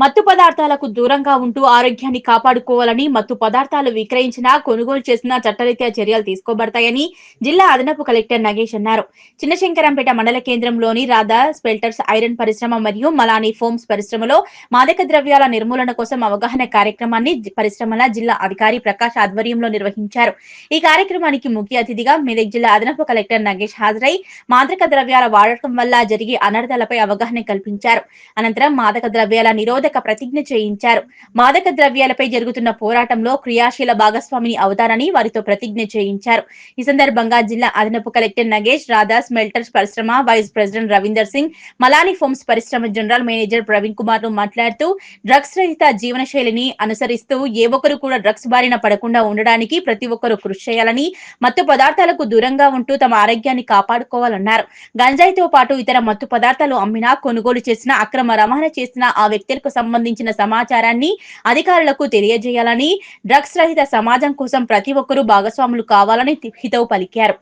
మత్తు పదార్థాలకు దూరంగా ఉంటూ ఆరోగ్యాన్ని కాపాడుకోవాలని మత్తు పదార్థాలు విక్రయించినా కొనుగోలు చేసినా చట్టరీత్యా చర్యలు తీసుకోబడతాయని జిల్లా అదనపు కలెక్టర్ నగేష్ అన్నారు. చిన్నశంకరంపేట మండల కేంద్రంలోని రాధా స్పెల్టర్స్ ఐరన్ పరిశ్రమ మరియు మలానీ ఫోమ్స్ పరిశ్రమలో మాదక ద్రవ్యాల నిర్మూలన కోసం అవగాహన కార్యక్రమాన్ని పరిశ్రమల జిల్లా అధికారి ప్రకాష్ ఆధ్వర్యంలో నిర్వహించారు. ఈ కార్యక్రమానికి ముఖ్య అతిథిగా మెదక్ జిల్లా అదనపు కలెక్టర్ నగేష్ హాజరై మాదక ద్రవ్యాల వాడకం వల్ల జరిగే అనర్థాలపై అవగాహన కల్పించారు. అనంతరం మాదక ద్రవ్యాల నిరోధక ప్రతిజ్ఞ చేయించారు. మాదక ద్రవ్యాలపై జరుగుతున్న పోరాటంలో క్రియాశీల భాగస్వామిని అవుతారని వారితో ప్రతిజ్ఞ చేయించారు. ఈ సందర్భంగా జిల్లా అదనపు కలెక్టర్ నగేష్ రాధా స్మెల్టర్స్ పరిశ్రమ vice president Ravinder Singh Malani foams పరిశ్రమ జనరల్ మేనేజర్ ప్రవీణ్ కుమార్ను మాట్లాడుతూ డ్రగ్స్ రహిత జీవన శైలిని అనుసరిస్తూ ఏ ఒక్కరు కూడా డ్రగ్స్ బారిన పడకుండా ఉండడానికి ప్రతి ఒక్కరూ కృషి చేయాలని మత్తు పదార్థాలకు దూరంగా ఉంటూ తమ ఆరోగ్యాన్ని కాపాడుకోవాలన్నారు. గంజాయితో పాటు ఇతర మత్తు పదార్థాలు అమ్మినా కొనుగోలు చేసిన అక్రమ రవాణా చేసిన ఆ వ్యక్తులకు సంబంధించిన సమాచారాన్ని అధికారులకు తెలియజేయాలని డ్రగ్స్ రహిత సమాజం కోసం ప్రతి ఒక్కరూ భాగస్వాములు కావాలని హితవు పలికారు.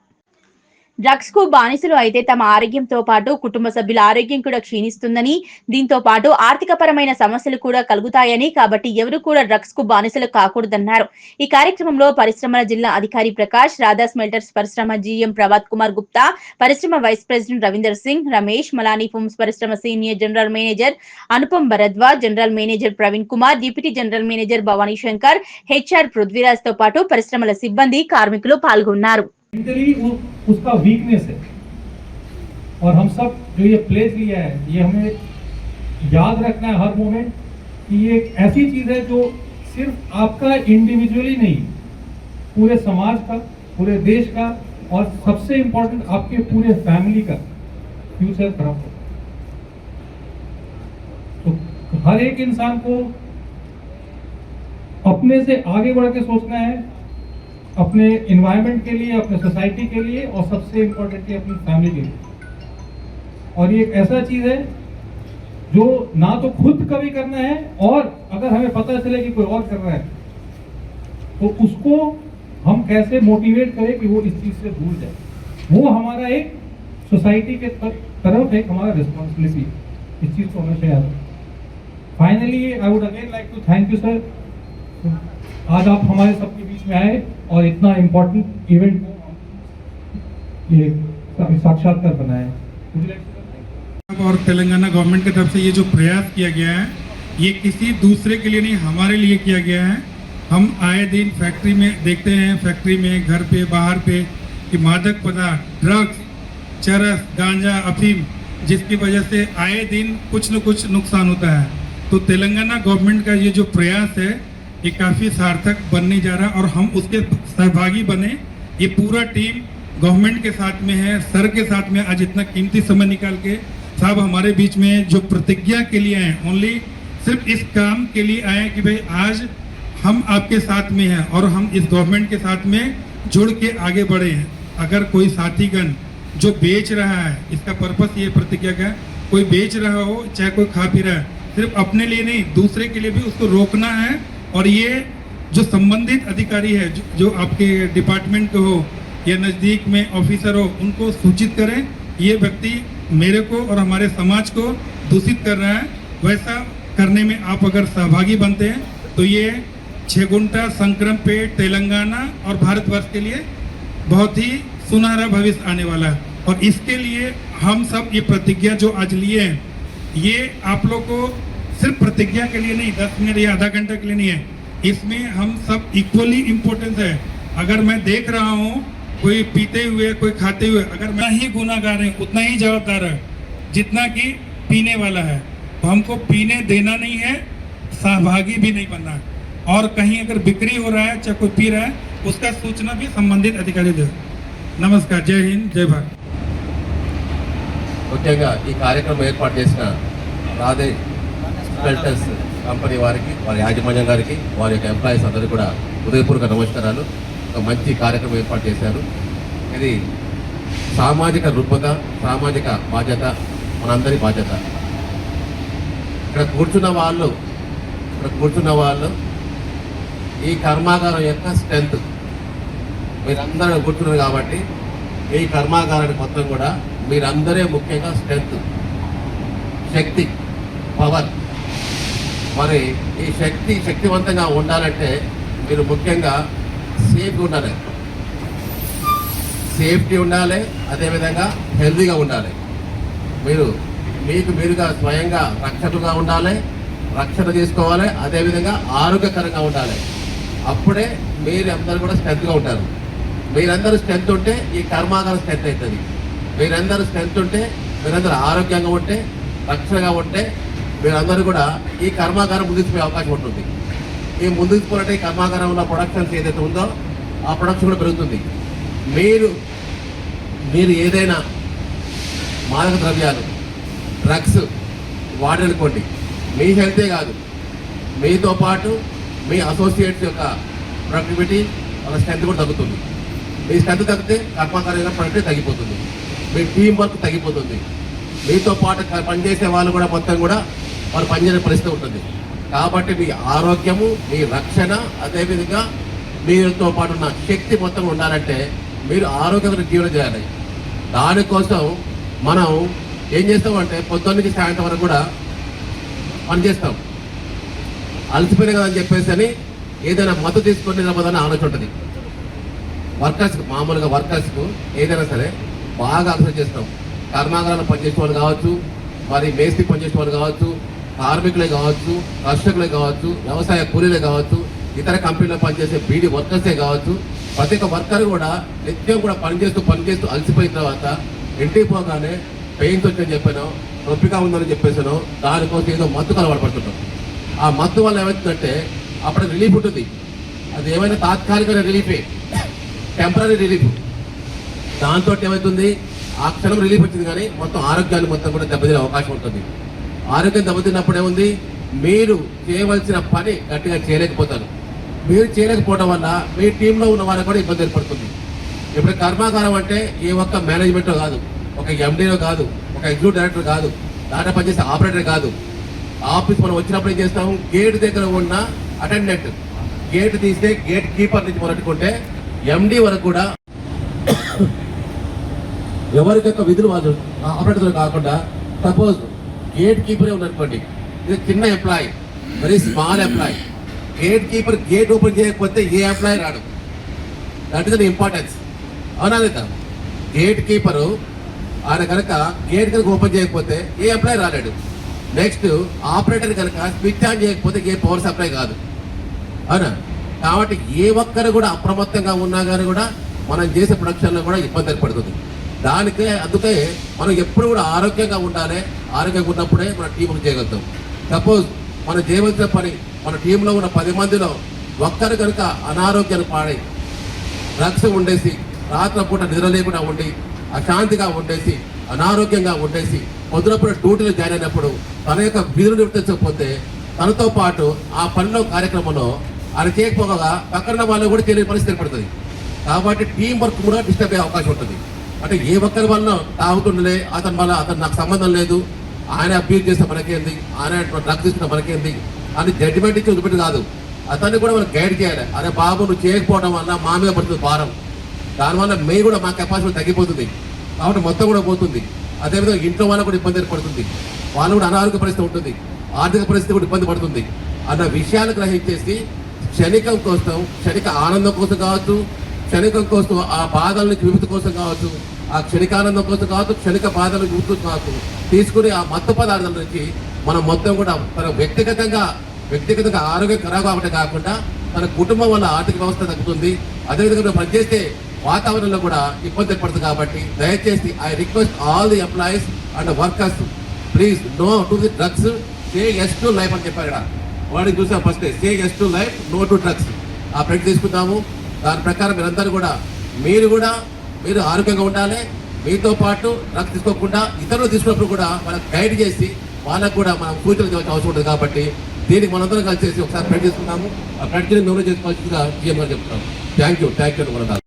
డ్రగ్స్కు బానిసలు అయితే తమ ఆరోగ్యంతో పాటు కుటుంబ సభ్యుల ఆరోగ్యం కూడా క్షీణిస్తుందని దీంతో పాటు ఆర్థిక పరమైన సమస్యలు కూడా కలుగుతాయని కాబట్టి ఎవరు కూడా డ్రగ్స్కు బానిసలు కాకూడదన్నారు. ఈ కార్యక్రమంలో పరిశ్రమల జిల్లా అధికారి ప్రకాష్ రాధా స్మెల్టర్స్ పరిశ్రమ జీఎం ప్రభాత్ కుమార్ గుప్తా పరిశ్రమ vice president Ravinder Singh Ramesh Malani foams పరిశ్రమ senior general manager Anupam Bharadwaj general manager Praveen Kumar deputy general manager Bhavani Shankar HR పృథ్వీరాజ్తో పాటు పరిశ్రమల సిబ్బంది కార్మికులు పాల్గొన్నారు. मेंटली वो उसका वीकनेस है। और हम सब जो ये प्लेस लिया है, ये हमें याद रखना है हर मोमेंट कि ये एक ऐसी चीज़ है जो सिर्फ़ आपका इंडिविजुअली नहीं, पूरे समाज का, पूरे देश का और सबसे इम्पोर्टेंट आपके पूरे फैमिली का फ्यूचर खराब हो। तो हर एक इंसान को अपने से आगे बढ़ के सोचना है अपने इन्वायरमेंट के लिए, अपने सोसाइटी के लिए और सबसे इम्पोर्टेंटली अपनी फैमिली के लिए। और ये एक ऐसा चीज़ है जो ना तो खुद कभी करना है और अगर हमें पता चले कि कोई और कर रहा है तो उसको हम कैसे मोटिवेट करें कि वो इस चीज़ से दूर जाए। वो हमारा एक सोसाइटी के तरफ़ एक हमारा रिस्पॉन्सिबिलिटी इस चीज़ को हमेशा याद finally I would again like to thank you sir आज आप हमारे सबके बीच में आए। और इतना इम्पोर्टेंट इवेंट ये साक्षात्कार something? और तेलंगाना गवर्नमेंट की तरफ़ से ये जो प्रयास किया गया है, ये किसी दूसरे के लिए नहीं, हमारे लिए किया गया है हम आए दिन फैक्ट्री में देखते हैं फैक्ट्री में, घर पे, बाहर पे, कि मादक पदार्थ ड्रग्स चरस, गांजा, अफीम, जिसकी वजह से आए दिन कुछ न कुछ नुकसान होता है तो तेलंगाना गवर्नमेंट का ये जो प्रयास है ये काफ़ी सार्थक बनने जा रहा और हम उसके सहभागी बने। ये पूरा टीम गवर्नमेंट के साथ में है, सर के साथ में आज इतना कीमती समय निकाल के साहब हमारे बीच में जो प्रतिज्ञा के लिए आए ओनली सिर्फ़ इस काम के लिए आए कि भाई आज हम आपके साथ में हैं और हम इस गवर्नमेंट के साथ में जुड़ के आगे बढ़े हैं। अगर कोई साथीगण जो बेच रहा है, इसका पर्पस ये प्रतिज्ञा का कोई बेच रहा हो, चाहे कोई खा पी रहा है, सिर्फ़ अपने लिए नहीं, दूसरे के लिए भी उसको रोकना है और ये जो संबंधित अधिकारी है जो, जो आपके डिपार्टमेंट के हो या नज़दीक में ऑफिसर हो उनको सूचित करें। ये व्यक्ति मेरे को और हमारे समाज को दूषित कर रहा है। वैसा करने में आप अगर सहभागी बनते हैं तो ये छेगुंटा संक्रम पेट तेलंगाना और भारतवर्ष के लिए बहुत ही सुनहरा भविष्य आने वाला है। और इसके लिए हम सब ये प्रतिज्ञा जो आज लिए हैं ये आप लोग को सिर्फ प्रतिज्ञा के लिए नहीं दस मिनट या आधा घंटा के लिए नहीं है इसमें हम सब इक्वली इम्पोर्टेंस है अगर मैं देख रहा हूँ कोई पीते हुए कोई खाते हुए अगर मैं ही गुनागार है उतना ही जवाबदार है जितना कि पीने वाला है तो हमको पीने देना नहीं है सहभागी भी नहीं बनना है और कहीं अगर बिक्री हो रहा है चाहे कोई पी रहा है उसका सूचना भी संबंधित अधिकारी दे नमस्कार जय हिंद जय भारत ముఖ్యంగా ఈ కార్యక్రమం ఏర్పాటు చేసిన రాధే స్పెల్టర్స్ కంపెనీ వారికి వారి యాజమాన్యం గారికి వారి యొక్క ఎంప్లాయీస్ అందరికీ కూడా ఉదయపూర్వక నమస్కారాలు. ఒక మంచి కార్యక్రమం ఏర్పాటు చేశారు. ఇది సామాజిక రుగ్మత సామాజిక బాధ్యత మనందరి బాధ్యత. ఇక్కడ కూర్చున్న వాళ్ళు ఇక్కడ కూర్చున్న వాళ్ళు ఈ కర్మాగారం యొక్క స్ట్రెంత్ మీరందరూ కూర్చున్నారు కాబట్టి ఈ కర్మాగారానికి మొత్తం కూడా మీరందరే ముఖ్యంగా స్ట్రెంత్ శక్తి పవర్ మరి ఈ శక్తి శక్తివంతంగా ఉండాలంటే మీరు ముఖ్యంగా సేఫ్గా ఉండాలి. సేఫ్టీ ఉండాలి అదేవిధంగా హెల్తీగా ఉండాలి. మీరు మీకు మీరుగా స్వయంగా రక్షణగా ఉండాలి రక్షణ తీసుకోవాలి అదేవిధంగా ఆరోగ్యకరంగా ఉండాలి. అప్పుడే మీరు అందరూ కూడా స్ట్రెంత్గా ఉంటారు. మీరందరూ స్ట్రెంత్ ఉంటే ఈ కర్మాగారం స్ట్రెంత్ అవుతుంది. మీరందరూ స్ట్రెంత్ ఉంటే మీరందరూ ఆరోగ్యంగా ఉంటే రక్షణగా ఉంటే మీరందరూ కూడా ఈ కర్మాగారం ముందుకుపోయే అవకాశం ఉంటుంది. ఈ ముందుకు ఈ కర్మాగారంలో ప్రొడక్షన్స్ ఏదైతే ఉందో ఆ ప్రొడక్షన్ కూడా పెరుగుతుంది. మీరు మీరు ఏదైనా మాదక ద్రవ్యాలు డ్రగ్స్ వాడనుకోండి మీ హెల్తే కాదు. మీతో పాటు మీ అసోసియేట్స్ యొక్క ప్రొడక్టివిటీ వాళ్ళ స్ట్రెంత్ కూడా తగ్గుతుంది. మీ స్ట్రెంత్ తగ్గితే కర్మకార్య ప్రొడక్ట్ తగ్గిపోతుంది. మీ టీం వర్క్ తగ్గిపోతుంది. మీతో పాటు పనిచేసే వాళ్ళు కూడా మొత్తం కూడా వారు పనిచేసే పరిస్థితి ఉంటుంది. కాబట్టి మీ ఆరోగ్యము మీ రక్షణ అదేవిధంగా మీతో పాటు ఉన్న శక్తి మొత్తం ఉండాలంటే మీరు ఆరోగ్యమైన జీవనం చేయాలి. దానికోసం మనం ఏం చేస్తామంటే పొద్దున్నకి సాయంత్రం వరకు కూడా పని చేస్తాం. అలసిపోయిన కదా అని చెప్పేసి అని ఏదైనా మత్తు తీసుకొని నిలబడని ఆలోచన ఉంటుంది. వర్కర్స్ మామూలుగా వర్కర్స్కు ఏదైనా సరే బాగా అలసట చేస్తాం. కర్మాగారాలు పనిచేసే వాళ్ళు కావచ్చు మరి మేస్త్రి పనిచేసే వాళ్ళు కావచ్చు కార్మికులే కావచ్చు కర్షకులే కావచ్చు వ్యవసాయ కూలీలే కావచ్చు ఇతర కంపెనీలో పనిచేసే బీడీ వర్కర్సే కావచ్చు ప్రతి ఒక్క వర్కర్ కూడా నిత్యం కూడా పనిచేస్తూ పనిచేస్తూ అలసిపోయిన తర్వాత ఇంటికి పోగానే పెయిన్స్ వచ్చని చెప్పాను నొప్పిగా ఉందని చెప్పేసాను దానికోసం ఏదో మత్తు అలవాటు పడుతుంటాం. ఆ మత్తు వల్ల ఏమవుతుందంటే అప్పుడు రిలీఫ్ ఉంటుంది. అది ఏమైనా తాత్కాలికమైన రిలీఫే టెంపరీ రిలీఫ్ దాంతో ఏమవుతుంది ఆ క్షణం రిలీఫ్ వచ్చింది కానీ మొత్తం ఆరోగ్యాన్ని మొత్తం కూడా దెబ్బతినే అవకాశం ఉంటుంది. ఆరోగ్యం దెబ్బతిన్నప్పుడు ఏముంది మీరు చేయవలసిన పని గట్టిగా చేయలేకపోతారు. మీరు చేయలేకపోవడం వల్ల మీ టీంలో ఉన్న వాళ్ళకి కూడా ఇబ్బంది ఏర్పడుతుంది. ఇప్పుడు కర్మాగారం అంటే ఏ ఒక్క మేనేజ్మెంట్ కాదు. ఒక ఎండీలో కాదు. ఒక ఎగ్జిక్యూటివ్ డైరెక్టర్ కాదు. దాంట్లో పనిచేసే ఆపరేటర్ కాదు. ఆఫీస్ మనం వచ్చినప్పుడు ఏం చేస్తాం? గేట్ దగ్గర ఉన్న అటెండెంట్. గేట్ తీస్తే గేట్ కీపర్ నుంచి మొదలుకుంటే ఎండీ వరకు కూడా ఎవరికి విధులు వాళ్ళు ఆపరేటర్ కాకుండా సపోజ్ గేట్ కీపరే ఉన్నారనుకోండి ఇది చిన్న employee very small employee gate keeper gate open చేయకపోతే ఏ ఎంప్లాయీ రాడు. దట్ ఇస్ ద ఇంపార్టెన్స్ అవునా లేదా? గేట్ కీపరు ఆయన కనుక గేట్ కనుక ఓపెన్ చేయకపోతే ఏ ఎంప్లాయీ రాలేడు. నెక్స్ట్ ఆపరేటర్ కనుక స్విచ్ ఆన్ చేయకపోతే ఏ పవర్ సప్లై కాదు. అవునా? కాబట్టి ఏ ఒక్కరు కూడా అప్రమత్తంగా ఉన్నా కానీ కూడా మనం చేసే ప్రొడక్షన్లో కూడా ఇబ్బంది ఏర్పడుతుంది. దానికే అందుకే మనం ఎప్పుడు కూడా ఆరోగ్యంగా ఉండాలి. ఆరోగ్యంగా ఉన్నప్పుడే మన టీం చేయగలుగుతాం. సపోజ్ మనం చేయవలసిన పని మన టీంలో ఉన్న పది మందిలో ఒక్కరు కనుక అనారోగ్యాన్ని పాడై డ్రగ్స్ ఉండేసి రాత్రిపూట నిద్ర లేకుండా ఉండి అశాంతిగా ఉండేసి అనారోగ్యంగా ఉండేసి పొద్దునప్పుడు డ్యూటీలు జాయిన్ అయినప్పుడు తన యొక్క విధులు నిర్వర్తించకపోతే తనతో పాటు ఆ పనిలో కార్యక్రమంలో ఆయన చేయకపోగా పక్కన వాళ్ళు కూడా తెలియని పరిస్థితి ఏర్పడుతుంది. కాబట్టి టీం వర్క్ కూడా డిస్టర్బ్ అయ్యే అవకాశం ఉంటుంది. అంటే ఏ ఒక్కరి వల్ల తాగుతుండలే అతని వల్ల అతను నాకు సంబంధం లేదు ఆయన అబ్యూజ్ చేస్తే మనకేంది ఆయన డ్రగ్ తీసుకున్న మనకేంది అని జడ్జిమెంట్ ఇచ్చి వదిలిపెట్టి కాదు. అతన్ని కూడా మనం గైడ్ చేయాలి. అరే బాబు నువ్వు చేయకపోవడం వల్ల మా మీద పడుతుంది భారం. దానివల్ల మేము కూడా మా కెపాసిటీ తగ్గిపోతుంది. కాబట్టి మొత్తం కూడా పోతుంది. అదేవిధంగా ఇంట్లో వాళ్ళకు కూడా ఇబ్బంది ఏర్పడుతుంది. వాళ్ళు కూడా అనారోగ్య పరిస్థితి ఉంటుంది. ఆర్థిక పరిస్థితి కూడా ఇబ్బంది పడుతుంది. అన్న విషయాలు గ్రహించేసి క్షణికం కోసం క్షణిక ఆనందం కోసం కావచ్చు క్షణికం కోసం ఆ బాధల నుంచి విముక్తి కోసం కావచ్చు ఆ క్షణికానందం కోసం కావచ్చు క్షణిక బాధలు గుర్తు కాదు కావచ్చు తీసుకుని ఆ మత్తు పదార్థాల నుంచి మనం మొత్తం కూడా తన వ్యక్తిగతంగా వ్యక్తిగతంగా ఆరోగ్యం ఖరాబ్ అవ్వటం కాకుండా తన కుటుంబం వల్ల ఆర్థిక వ్యవస్థ తగ్గుతుంది. అదేవిధంగా పనిచేస్తే వాతావరణంలో కూడా ఇబ్బంది ఏర్పడుతుంది కాబట్టి దయచేసి I request all the employees and workers please no to the drugs say yes to life అని చెప్పారు ఇక్కడ. వాడిని చూసాం first say yes to life no to drugs. ఆ ప్రింట్ తీసుకుందాము. దాని ప్రకారం మీరందరూ కూడా మీరు కూడా మీరు ఆరోగ్యంగా ఉండాలి. మీతో పాటు డ్రగ్స్ తీసుకోకుండా ఇతరులు తీసుకున్నప్పుడు కూడా వాళ్ళకి గైడ్ చేసి వాళ్ళకు కూడా మనం సూచనలు చేయాల్సిన అవసరం ఉంటుంది కాబట్టి దీనికి మనందరం కలిసి ఒకసారి ప్రయత్నిస్తున్నాము ఆ ప్రయత్నం మేము చేసుకోవాల్సిందిగా జీఎం గారు చెప్తున్నాము థ్యాంక్ యూ థ్యాంక్ యూ